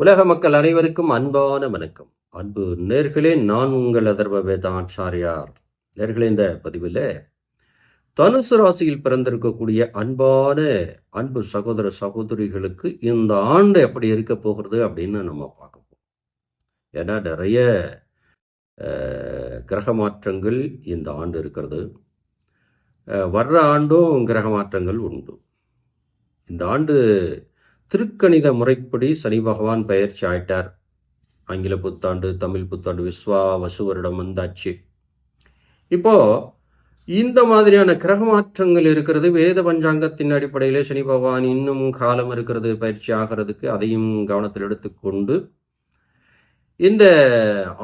உலக மக்கள் அனைவருக்கும் அன்பான வணக்கம். அன்பு நேர்களே நான் உங்கள் அதர்வ வேதாச்சாரியார். நேர்களே இந்த பதிவில் தனுசு ராசியில் பிறந்திருக்கக்கூடிய அன்பான அன்பு சகோதர சகோதரிகளுக்கு இந்த ஆண்டு எப்படி இருக்க போகிறது அப்படின்னு நம்ம பார்க்கப்போம் ஏன்னா நிறைய கிரக மாற்றங்கள் இந்த ஆண்டு இருக்கிறது. வர்ற ஆண்டும் கிரக மாற்றங்கள் உண்டு. இந்த ஆண்டு திருக்கணித முறைப்படி சனி பகவான் பயிற்சி ஆயிட்டார். ஆங்கில புத்தாண்டு தமிழ் புத்தாண்டு விஸ்வா வசு வருடம் வந்தாச்சு. இப்போ இந்த மாதிரியான கிரக மாற்றங்கள் இருக்கிறது வேத பஞ்சாங்கத்தின் அடிப்படையிலே சனி பகவான் இன்னும் காலம் இருக்கிறது பயிற்சி ஆகிறதுக்கு அதையும் கவனத்தில் எடுத்துக்கொண்டு இந்த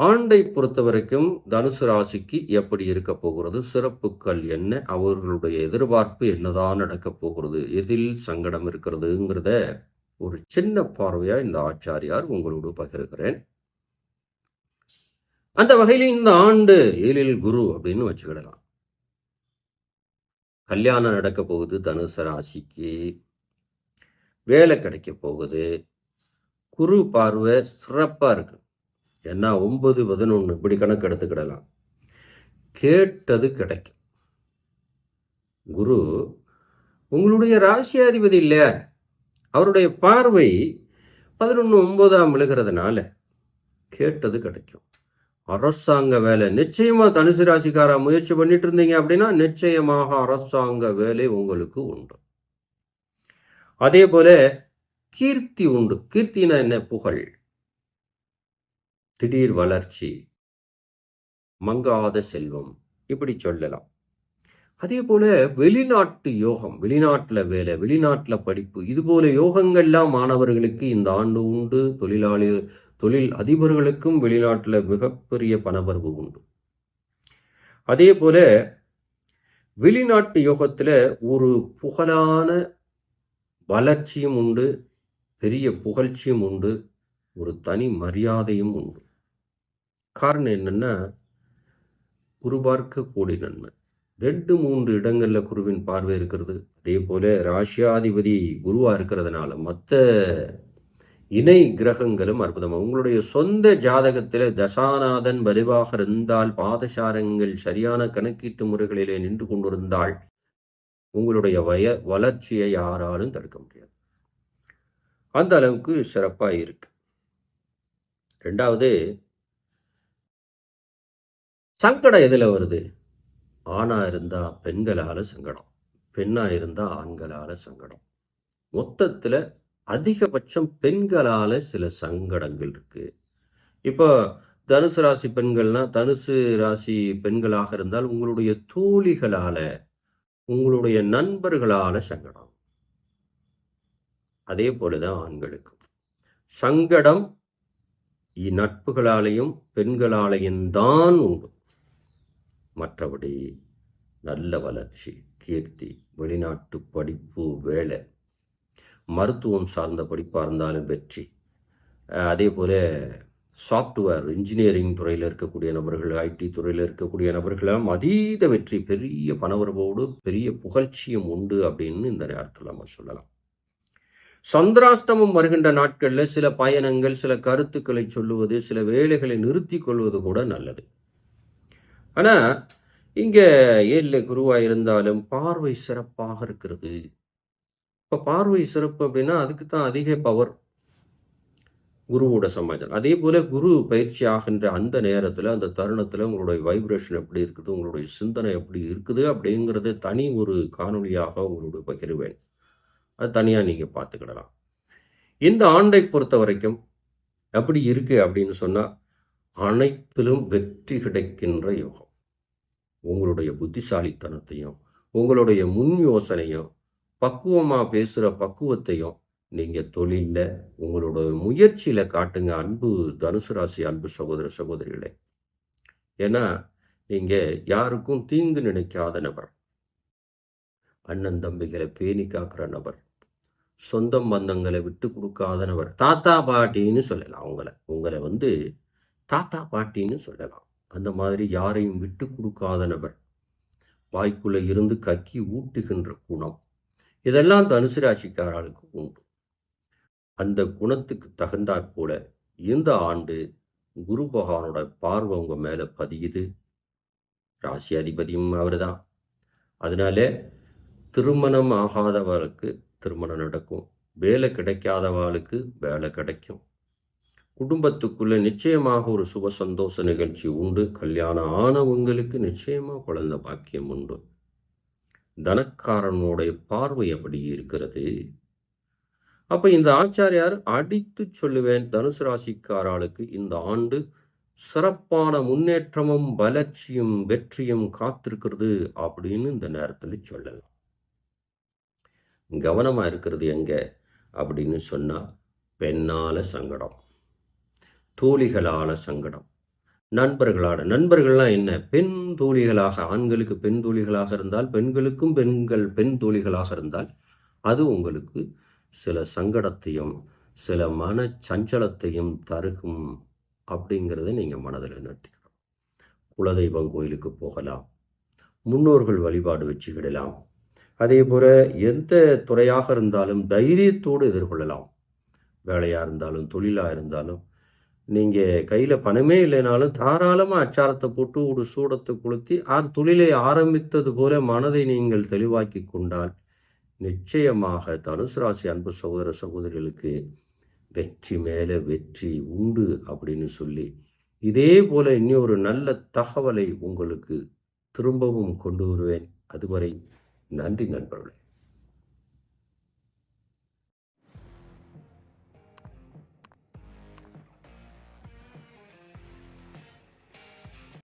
ஆண்டை பொறுத்த வரைக்கும் தனுசு ராசிக்கு எப்படி இருக்க போகிறது சிறப்புகள் என்ன அவர்களுடைய எதிர்பார்ப்பு என்னதான் நடக்க போகிறது எதில் சங்கடம் இருக்கிறதுங்கிறத ஒரு சின்ன பார்வையாக இந்த ஆச்சாரியார் உங்களோடு பகிர்கிறேன். அந்த வகையில் இந்த ஆண்டு ஏழில் குரு அப்படின்னு வச்சுக்கிடலாம். கல்யாணம் நடக்க போகுது தனுசு ராசிக்கு. வேலை கிடைக்க போகுது. குரு பார்வை சிறப்பாக இருக்கு. ஏன்னா ஒன்பது பதினொன்று இப்படி கணக்கு எடுத்துக்கிடலாம். கேட்டது கிடைக்கும். குரு உங்களுடைய ராசியாதிபதி இல்லையா? அவருடைய பார்வை பதினொன்று ஒன்பதாம் விழுகிறதுனால கேட்டது கிடைக்கும். அரசாங்க வேலை. நிச்சயமா தனுசு ராசிக்காரா முயற்சி பண்ணிட்டு இருந்தீங்க அப்படின்னா நிச்சயமாக அரசாங்க வேலை உங்களுக்கு உண்டு. அதே போல கீர்த்தி உண்டு. கீர்த்தினா என்ன? புகழ். திடீர் வளர்ச்சி. மங்காத செல்வம். இப்படி சொல்லலாம். அதே போல வெளிநாட்டு யோகம் வெளிநாட்டில் வேலை வெளிநாட்டில் படிப்பு இது போல யோகங்கள்லாம் மாணவர்களுக்கு இந்த ஆண்டு உண்டு. தொழிலாளி தொழில் அதிபர்களுக்கும் வெளிநாட்டில் மிகப்பெரிய பணவரவு உண்டு. அதே போல வெளிநாட்டு யோகத்தில் ஒரு புகழான வளர்ச்சியும் உண்டு பெரிய புகழ்ச்சியும் உண்டு ஒரு தனி மரியாதையும் உண்டு. காரணம் என்னென்னா குரு கூடி நன்மை. ரெண்டு மூன்று இடங்களில் குருவின் பார்வை இருக்கிறது. அதே போல ராசியாதிபதி குருவாக இருக்கிறதுனால மற்ற இணை கிரகங்களும் அற்புதம். உங்களுடைய சொந்த ஜாதகத்தில் தசாநாதன் வலுவாக இருந்தால் பாதசாரங்கள் சரியான கணக்கீட்டு முறைகளிலே நின்று கொண்டிருந்தால் உங்களுடைய வய வளர்ச்சியை யாராலும் தடுக்க முடியாது. அந்த அளவுக்கு சிறப்பாக இருக்கு. ரெண்டாவது சங்கடம் எதில் வருது? ஆணாக இருந்தால் பெண்களால் சங்கடம் பெண்ணாக இருந்தால் ஆண்களால் சங்கடம். மொத்தத்தில் அதிகபட்சம் பெண்களால் சில சங்கடங்கள் இருக்குது இப்போ தனுசு ராசி பெண்கள்னா தனுசு ராசி பெண்களாக இருந்தால் உங்களுடைய தோழிகளால் உங்களுடைய நண்பர்களால் சங்கடம். அதே போலதான் ஆண்களுக்கும். சங்கடம் இ- நட்புகளாலையும் பெண்களாலையும் தான் உண்டு. மற்றபடி நல்ல வளர்ச்சி கீர்த்தி வெளிநாட்டு படிப்பு வேலை மருத்துவம் சார்ந்த படிப்பாக இருந்தாலும் வெற்றி. அதே போல் சாஃப்ட்வேர் இன்ஜினியரிங் துறையில் இருக்கக்கூடிய நபர்கள் ஐடி துறையில் இருக்கக்கூடிய நபர்களும் அதீத வெற்றி பெரிய பணவரவோடு பெரிய புகழ்ச்சியும் உண்டு அப்படின்னு இந்த நேரத்தில் நம்ம சொல்லலாம். சந்திராஷ்டமம் வருகின்ற நாட்களில் சில பயணங்கள் சில கருத்துக்களை சொல்லுவது சில வேலைகளை நிறுத்தி கொள்வது கூட நல்லது. ஆனால் இங்கே ஏழில் குருவாக இருந்தாலும் பார்வை சிறப்பாக இருக்கிறது. இப்போ பார்வை சிறப்பு அப்படின்னா அதுக்கு தான் அதிக பவர் குருவோட சமாஜம். அதே போல் குரு பயிற்சி ஆகின்ற அந்த நேரத்தில் அந்த தருணத்தில் உங்களுடைய வைப்ரேஷன் எப்படி இருக்குது உங்களுடைய சிந்தனை எப்படி இருக்குது அப்படிங்கிறது தனி ஒரு காணொளியாக உங்களோட பகிர்வேன். அது தனியாக நீங்கள் பார்த்துக்கிடலாம். இந்த ஆண்டை பொறுத்த வரைக்கும் எப்படி இருக்கு அப்படின்னு சொன்னால் அனைத்திலும் வெற்றி கிடைக்கின்ற யோகம். உங்களுடைய புத்திசாலித்தனத்தையும் உங்களுடைய முன் யோசனையும் பக்குவமாக பேசுகிற பக்குவத்தையும் நீங்கள் தொழிலில் உங்களோட முயற்சியில் காட்டுங்க அன்பு தனுசு ராசி அன்பு சகோதர சகோதரிகளே. ஏன்னா நீங்கள் யாருக்கும் தீங்கு நினைக்காத நபர். அண்ணன் தம்பிகளை பேணி காக்கிற நபர். சொந்தம் பந்தங்களை விட்டு கொடுக்காத நபர். தாத்தா பாட்டின்னு சொல்லலாம் அவங்கள உங்களை வந்து தாத்தா பாட்டின்னு சொல்லலாம். அந்த மாதிரி யாரையும் விட்டு கொடுக்காத நபர். வாய்க்குள்ளே இருந்து கக்கி ஊட்டுகின்ற குணம். இதெல்லாம் தனுசு ராசிக்காரர்களுக்கு உண்டு. அந்த குணத்துக்கு தகுந்தாற்போல இந்த ஆண்டு குரு பகவானோட பார்வை உங்கள் மேலே பதியுது. ராசி அதிபதியும் அவர்தான். அதனால திருமணம் ஆகாதவர்களுக்கு திருமணம் நடக்கும். வேலை கிடைக்காதவர்களுக்கு வேலை கிடைக்கும். குடும்பத்துக்குள்ள நிச்சயமாக ஒரு சுப சந்தோஷ நிகழ்ச்சி உண்டு. கல்யாணம் ஆனவங்களுக்கு நிச்சயமாக குழந்தை பாக்கியம் உண்டு. தனக்காரனுடைய பார்வை எப்படி இருக்கிறது. அப்ப இந்த ஆச்சாரியார் அடித்து சொல்லுவேன் தனுசு ராசிக்காராளுக்கு இந்த ஆண்டு சிறப்பான முன்னேற்றமும் வளர்ச்சியும் வெற்றியும் காத்திருக்கிறது அப்படின்னு இந்த நேரத்தில் சொல்லலாம். கவனமா இருக்கிறது எங்க? அப்படின்னு சொன்னா பெண்ணால சங்கடம். தோழிகளால சங்கடம். நண்பர்களான நண்பர்கள்லாம் என்ன? பெண் தோழிகளாக ஆண்களுக்கு பெண் தோழிகளாக இருந்தால் பெண்களுக்கும் பெண்கள் பெண் தோழிகளாக இருந்தால் அது உங்களுக்கு சில சங்கடத்தையும் சில மன சஞ்சலத்தையும் தருகும் அப்படிங்கிறத நீங்கள் மனதில் நிறுத்திக்கணும். குலதெய்வம் கோயிலுக்கு போகலாம். முன்னோர்கள் வழிபாடு வச்சுக்கிடலாம். அதே போல் எந்த துறையாக இருந்தாலும் தைரியத்தோடு எதிர்கொள்ளலாம். வேலையாக இருந்தாலும் தொழிலாக இருந்தாலும் நீங்கள் கையில் பணமே இல்லைனாலும் தாராளமாக அச்சாரத்தை போட்டு ஒரு சூடத்தை கொளுத்தி ஆ தொழிலை ஆரம்பித்தது போல மனதை நீங்கள் தெளிவாக்கி கொண்டால் நிச்சயமாக தனுசு ராசி அன்பு சகோதர சகோதரிகளுக்கு வெற்றி மேலே வெற்றி உண்டு அப்படின்னு சொல்லி இதே போல ஒரு நல்ல தகவலை உங்களுக்கு திரும்பவும் கொண்டு வருவேன். அதுவரை நன்றி நண்பர்களே.